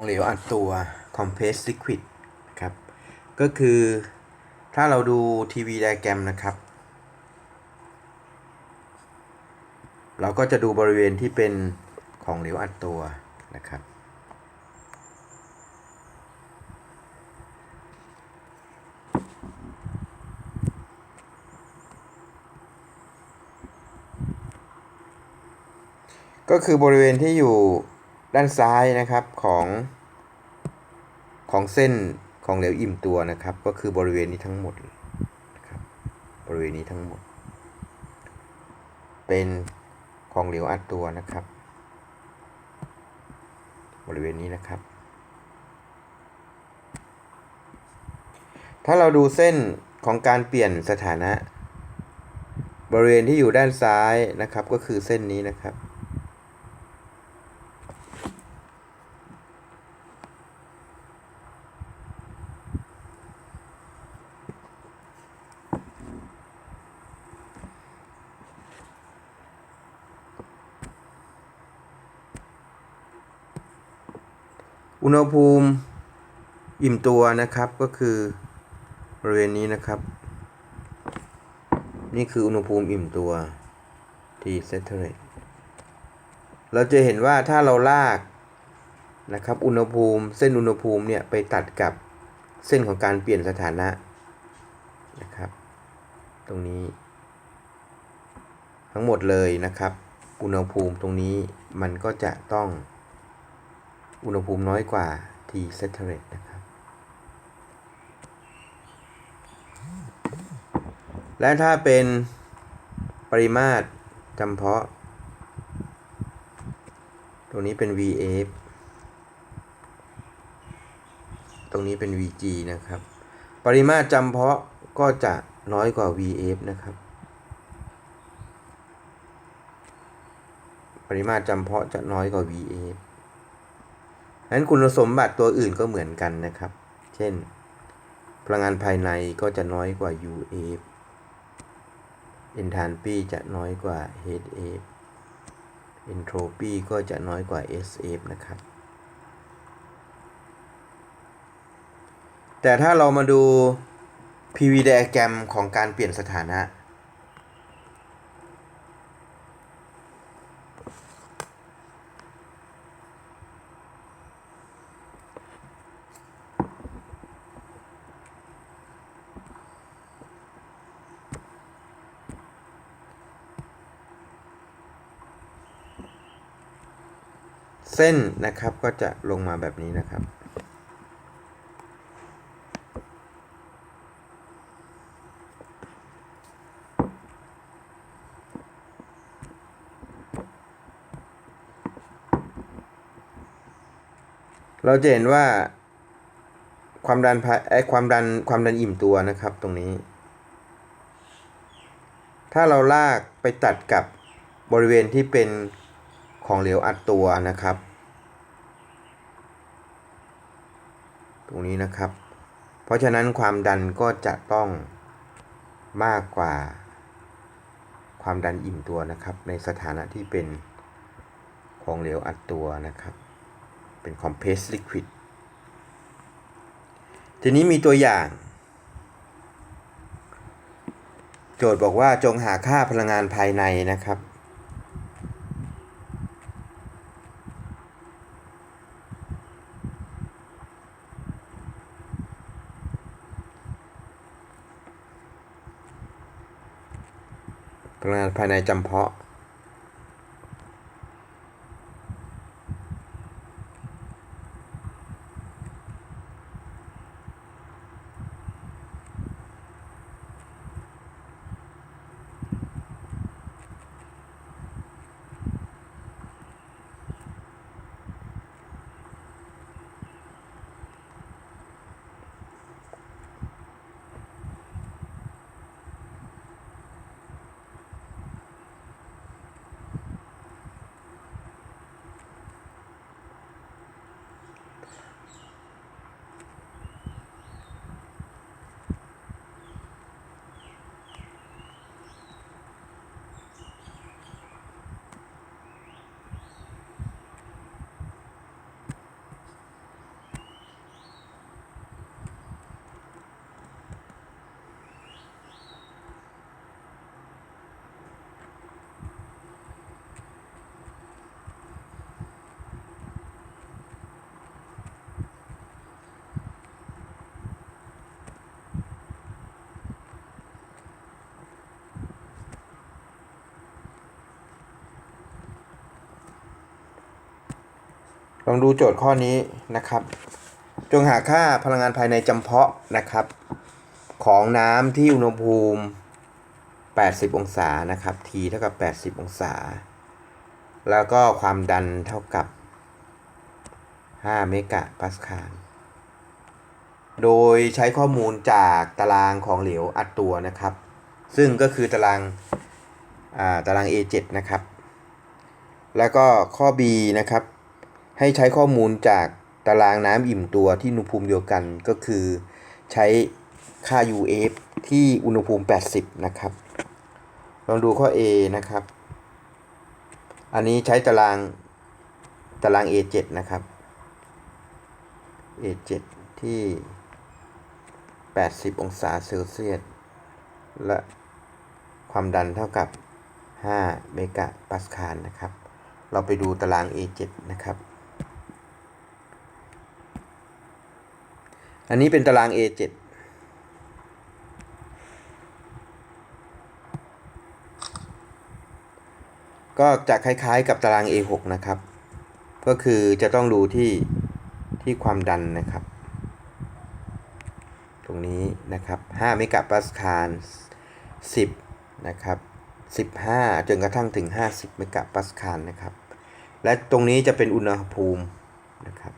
ของเหลวอัดตัว compressed liquid ครับ ก็คือถ้าเราดูทีวีไดแกรมนะครับ เราก็จะดูบริเวณที่เป็นของเหลวอัดตัวนะครับ ก็คือบริเวณที่อยู่ ด้านซ้ายนะครับของของเส้นของเหลวอิ่มตัวนะครับ ก็คือบริเวณนี้ทั้งหมดนะครับบริเวณนี้ทั้งหมด เป็นของเหลวอัดตัวนะครับ บริเวณนี้นะครับ ถ้าเราดูเส้นของการเปลี่ยนสถานะ บริเวณที่อยู่ด้านซ้ายนะครับ ก็คือเส้นนี้นะครับ อุณหภูมิอิ่มตัวนะครับก็คือบริเวณนี้นะครับ นี่คืออุณหภูมิอิ่มตัวที่ saturate เราจะเห็นว่าถ้าเราลากนะครับ อุณหภูมิเส้นอุณหภูมิเนี่ยไปตัดกับเส้นของการเปลี่ยนสถานะนะครับ ตรงนี้ ทั้งหมดเลยนะครับ อุณหภูมิตรงนี้มันก็จะต้อง อุณหภูมิน้อยกว่า T saturate นะครับ และถ้าเป็นปริมาตรจำเพาะ ตรงนี้เป็น VF ตรงนี้เป็น VG นะครับ ปริมาตรจำเพาะก็จะน้อยกว่า VF นะครับ ปริมาตรจำเพาะจะน้อยกว่า VF นั้นคุณสมบัติตัวอื่นก็เหมือนกันนะครับ เช่น พลังงานภายในก็จะน้อยกว่า UF enthalpy จะน้อยกว่า HF entropy ก็จะน้อยกว่า SF นะครับ แต่ถ้าเรามาดู PV diagram ของการเปลี่ยนสถานะ เส้นนะครับก็จะลงมาแบบนี้นะครับเราจะเห็นว่าความดันภายไอความดันความดันอิ่มตัวนะครับตรงนี้ ถ้าเราลากไปตัดกับบริเวณที่เป็น ของเหลวอัดตัวนะครับ ตรงนี้นะครับ เพราะฉะนั้นความดันก็จะต้องมากกว่าความดันอิ่มตัวนะครับ ในสถานะที่เป็นของเหลวอัดตัวนะครับ เป็น compressed liquid ทีนี้มีตัวอย่าง โจทย์บอกว่าจงหาค่าพลังงานภายในนะครับ งานภายในจำเพาะ องดูโจทย์ข้อนี้นะครับ จงหาค่าพลังงานภายในจำเพาะนะครับ ของน้ำที่อุณหภูมิ 80 องศานะครับ T เท่ากับ 80 องศา แล้วก็ความดันเท่ากับ 5 เมกะปาสคาลโดยใช้ข้อมูลจากตารางของเหลวอัดตัวนะครับ ซึ่งก็คือตารางอ่าตาราง A7 นะครับ แล้วก็ข้อ B นะครับ ให้ใช้ข้อมูลจากตารางน้ำอิ่มตัวที่อุณหภูมิเดียวกันก็คือ ใช้ค่า UF ที่อุณหภูมิ 80 นะครับ ลองดูข้อ A นะครับ อันนี้ใช้ตารางตาราง A7 นะครับ A7 ที่ 80 องศาเซลเซียส และความดันเท่ากับ 5 เมกะปาสคาลนะครับ เราไปดูตาราง A7 นะครับ อันนี้เป็นตาราง A7 ก็จะคล้ายๆกับตาราง A6 นะครับ ก็คือจะต้องดูที่ที่ความดันนะครับ ตรงนี้นะครับ5เมกะปาสคาล10 นะครับ 15 จนกระทั่งถึง 50เมกะปาสคาลนะครับ และตรงนี้จะเป็นอุณหภูมินะครับ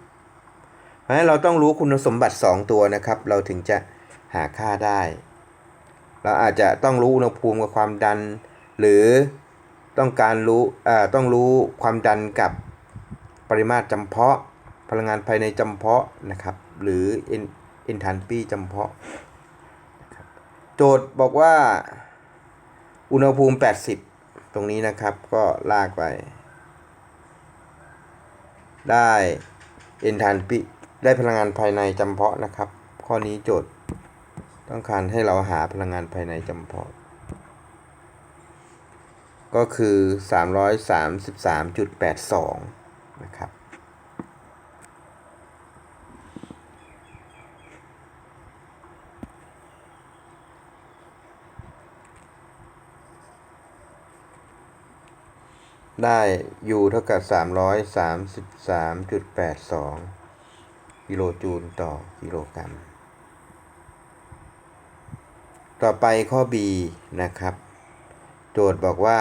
ราะฉะนั้นเราต้องรู้คุณสมบัติ 2 ตัวนะครับ เราถึงจะหาค่าได้ เราอาจจะต้องรู้อุณหภูมิกับความดัน หรือต้องการรู้ต้องรู้ความดันกับปริมาตรจำเพาะ พลังงานภายในจำเพาะนะครับ หรือ e n t a l p y จำเพาะ โจทย์บอกว่าอุณหภูมิ 80 ตรงนี้นะครับก็ลากไป ได้ e n t a l p y ได้พลังงานภายในจำเพาะนะครับ ข้อนี้โจทย์ต้องการให้เราหาพลังงานภายในจำเพาะ ก็คือ 333.82 นะครับได้ U เท่ากับ 333.82 กิโลจูลต่อกิโลกรัม ต่อไปข้อ B นะครับ โจทย์บอกว่า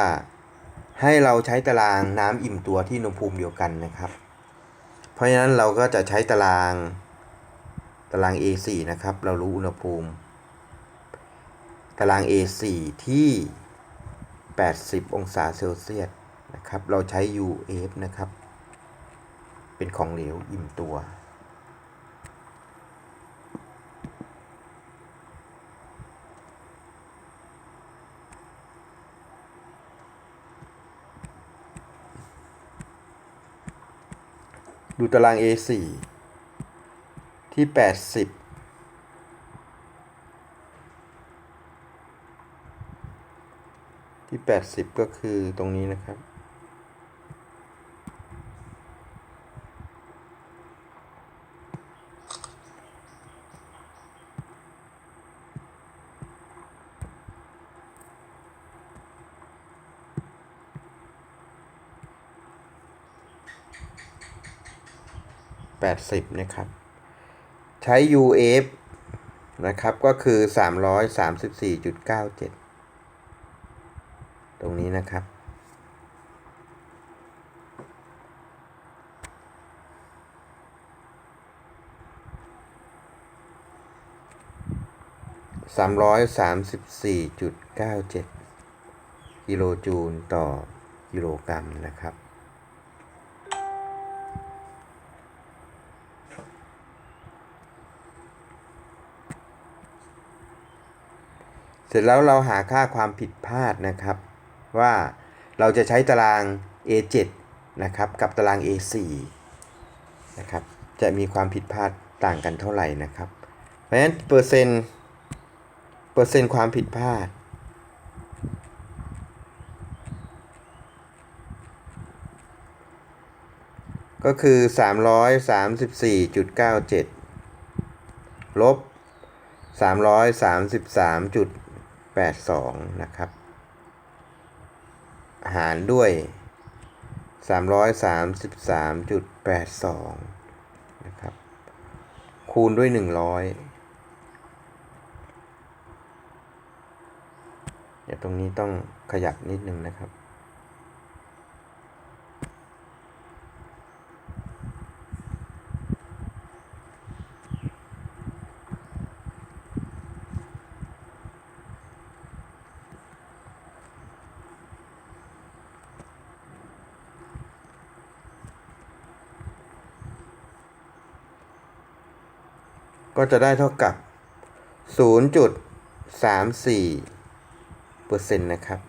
ให้เราใช้ตารางน้ำอิ่มตัวที่อุณหภูมิเดียวกันนะครับ เพราะฉะนั้นเราก็จะใช้ตารางตาราง A4 นะครับ เรารู้อุณหภูมิ ตาราง A4 ที่ 80 องศาเซลเซียสนะครับ เราใช้ UF นะครับ เป็นของเหลวอิ่มตัว ดูตาราง A4 ที่ 80ที่ 80 ก็คือตรงนี้นะครับ 80 นะครับ ใช้ UF นะครับก็คือ 334.97 ตรงนี้นะครับสามร้อยสามสิบสี่จุดเก้าเจ็ดกิโลจูลต่อกิโลกรัมนะครับ เสร็จแล้วเราหาค่าความผิดพลาดนะครับ ว่าเราจะใช้ตาราง A7 นะครับกับตาราง A4 นะครับจะมีความผิดพลาดต่างกันเท่าไหร่นะครับ เพราะฉะนั้นเปอร์เซ็นต์เปอร์เซ็นต์ความผิดพลาด ก็คือ 334.97 ลบ 82 นะครับ หารด้วย 333.82 นะครับ คูณด้วย 100 เดี๋ยวตรงนี้ต้องขยับนิดนึงนะครับ ก็จะได้เท่ากับ 0.34เปอร์เซ็นต์นะครับ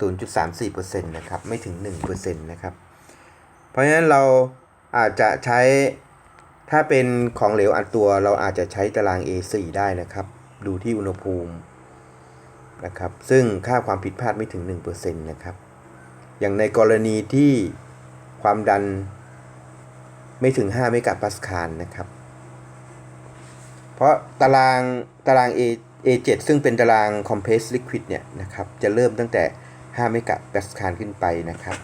0.34เปอร์เซ็นต์นะครับไม่ถึง1เปอร์เซ็นต์นะครับ เพราะฉะนั้นเราอาจจะใช้ถ้าเป็นของเหลวอัดตัวเราอาจจะใช้ตาราง A4 ได้นะครับ ดูที่อุณหภูมินะครับ ซึ่งค่าความผิดพลาดไม่ถึง 1%นะครับ อย่างในกรณีที่ความดันไม่ถึง 5 เมกะปาสคาลนะครับ เพราะตารางตาราง A A7 ซึ่งเป็นตาราง compressed liquid เนี่ยนะครับ จะเริ่มตั้งแต่ 5 เมกะปาสคาลขึ้นไปนะครับ